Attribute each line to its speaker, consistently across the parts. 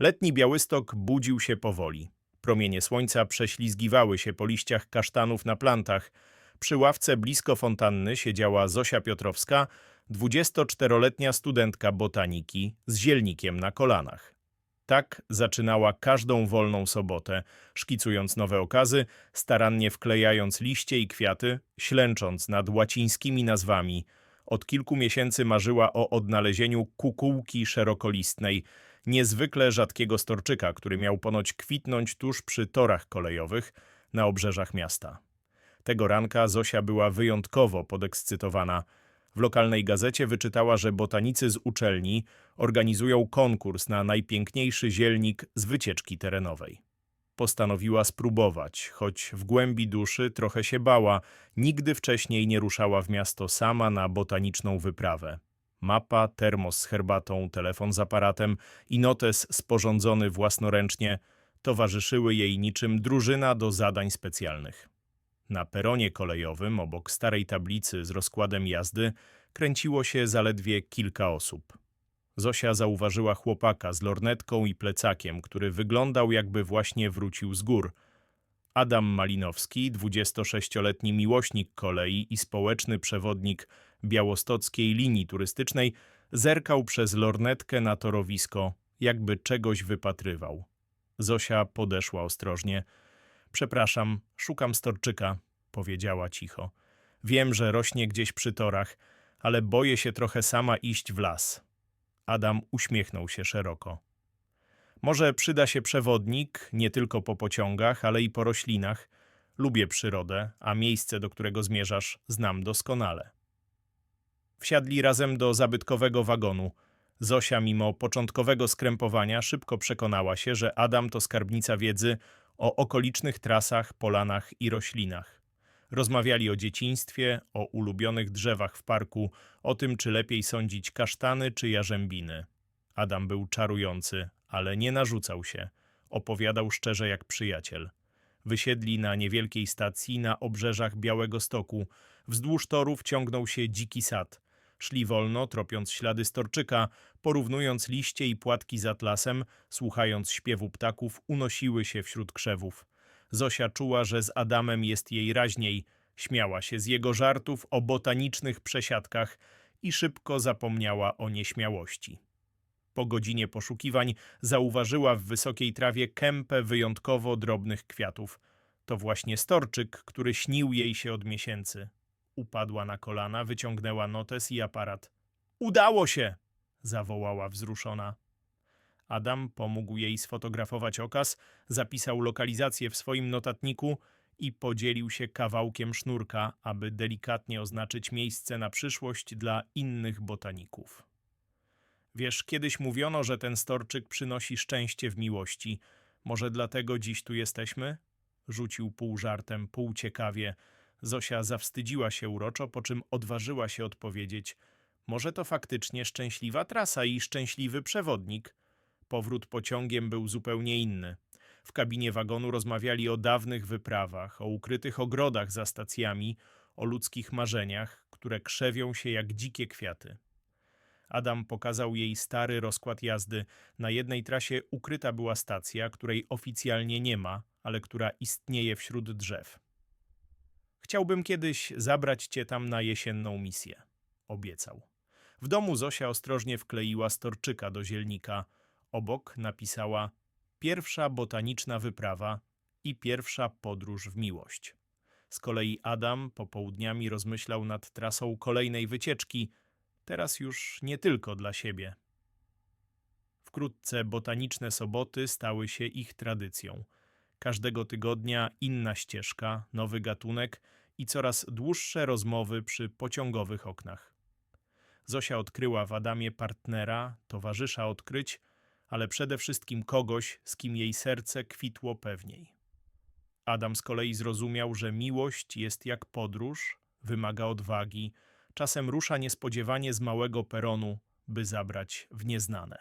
Speaker 1: Letni Białystok budził się powoli. Promienie słońca prześlizgiwały się po liściach kasztanów na plantach. Przy ławce blisko fontanny siedziała Zosia Piotrowska, 24-letnia studentka botaniki z zielnikiem na kolanach. Tak zaczynała każdą wolną sobotę, szkicując nowe okazy, starannie wklejając liście i kwiaty, ślęcząc nad łacińskimi nazwami. Od kilku miesięcy marzyła o odnalezieniu kukułki szerokolistnej, niezwykle rzadkiego storczyka, który miał ponoć kwitnąć tuż przy torach kolejowych na obrzeżach miasta. Tego ranka Zosia była wyjątkowo podekscytowana. W lokalnej gazecie wyczytała, że botanicy z uczelni organizują konkurs na najpiękniejszy zielnik z wycieczki terenowej. Postanowiła spróbować, choć w głębi duszy trochę się bała, nigdy wcześniej nie ruszała w miasto sama na botaniczną wyprawę. Mapa, termos z herbatą, telefon z aparatem i notes sporządzony własnoręcznie towarzyszyły jej niczym drużyna do zadań specjalnych. Na peronie kolejowym, obok starej tablicy z rozkładem jazdy, kręciło się zaledwie kilka osób. Zosia zauważyła chłopaka z lornetką i plecakiem, który wyglądał jakby właśnie wrócił z gór. Adam Malinowski, 26-letni miłośnik kolei i społeczny przewodnik białostockiej linii turystycznej, zerkał przez lornetkę na torowisko, jakby czegoś wypatrywał. Zosia podeszła ostrożnie. Przepraszam, szukam storczyka, powiedziała cicho. Wiem, że rośnie gdzieś przy torach, ale boję się trochę sama iść w las. Adam uśmiechnął się szeroko. Może przyda się przewodnik, nie tylko po pociągach, ale i po roślinach. Lubię przyrodę, a miejsce, do którego zmierzasz, znam doskonale. Wsiadli razem do zabytkowego wagonu. Zosia, mimo początkowego skrępowania, szybko przekonała się, że Adam to skarbnica wiedzy o okolicznych trasach, polanach i roślinach. Rozmawiali o dzieciństwie, o ulubionych drzewach w parku, o tym, czy lepiej sądzić kasztany czy jarzębiny. Adam był czarujący, ale nie narzucał się. Opowiadał szczerze jak przyjaciel. Wysiedli na niewielkiej stacji na obrzeżach Białego Stoku. Wzdłuż torów ciągnął się dziki sad. Szli wolno, tropiąc ślady storczyka, porównując liście i płatki z atlasem, słuchając śpiewu ptaków, unosiły się wśród krzewów. Zosia czuła, że z Adamem jest jej raźniej, śmiała się z jego żartów o botanicznych przesiadkach i szybko zapomniała o nieśmiałości. Po godzinie poszukiwań zauważyła w wysokiej trawie kępę wyjątkowo drobnych kwiatów. To właśnie storczyk, który śnił jej się od miesięcy. Upadła na kolana, wyciągnęła notes i aparat. Udało się! zawołała wzruszona. Adam pomógł jej sfotografować okaz, zapisał lokalizację w swoim notatniku i podzielił się kawałkiem sznurka, aby delikatnie oznaczyć miejsce na przyszłość dla innych botaników. Wiesz, kiedyś mówiono, że ten storczyk przynosi szczęście w miłości. Może dlatego dziś tu jesteśmy? Rzucił pół żartem, pół ciekawie. Zosia zawstydziła się uroczo, po czym odważyła się odpowiedzieć. Może to faktycznie szczęśliwa trasa i szczęśliwy przewodnik. Powrót pociągiem był zupełnie inny. W kabinie wagonu rozmawiali o dawnych wyprawach, o ukrytych ogrodach za stacjami, o ludzkich marzeniach, które krzewią się jak dzikie kwiaty. Adam pokazał jej stary rozkład jazdy. Na jednej trasie ukryta była stacja, której oficjalnie nie ma, ale która istnieje wśród drzew. Chciałbym kiedyś zabrać cię tam na jesienną misję, obiecał. W domu Zosia ostrożnie wkleiła storczyka do zielnika. Obok napisała pierwsza botaniczna wyprawa i pierwsza podróż w miłość. Z kolei Adam popołudniami rozmyślał nad trasą kolejnej wycieczki, teraz już nie tylko dla siebie. Wkrótce botaniczne soboty stały się ich tradycją. Każdego tygodnia inna ścieżka, nowy gatunek i coraz dłuższe rozmowy przy pociągowych oknach. Zosia odkryła w Adamie partnera, towarzysza odkryć, ale przede wszystkim kogoś, z kim jej serce kwitło pewniej. Adam z kolei zrozumiał, że miłość jest jak podróż, wymaga odwagi, czasem rusza niespodziewanie z małego peronu, by zabrać w nieznane.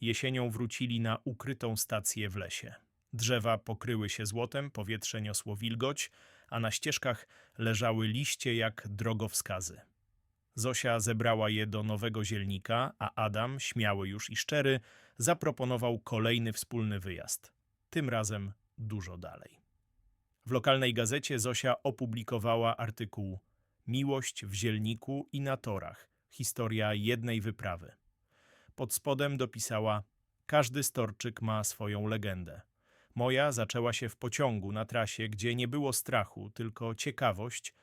Speaker 1: Jesienią wrócili na ukrytą stację w lesie. Drzewa pokryły się złotem, powietrze niosło wilgoć, a na ścieżkach leżały liście jak drogowskazy. Zosia zebrała je do nowego zielnika, a Adam, śmiały już i szczery, zaproponował kolejny wspólny wyjazd. Tym razem dużo dalej. W lokalnej gazecie Zosia opublikowała artykuł Miłość w zielniku i na torach. Historia jednej wyprawy. Pod spodem dopisała Każdy storczyk ma swoją legendę. Moja zaczęła się w pociągu na trasie, gdzie nie było strachu, tylko ciekawość –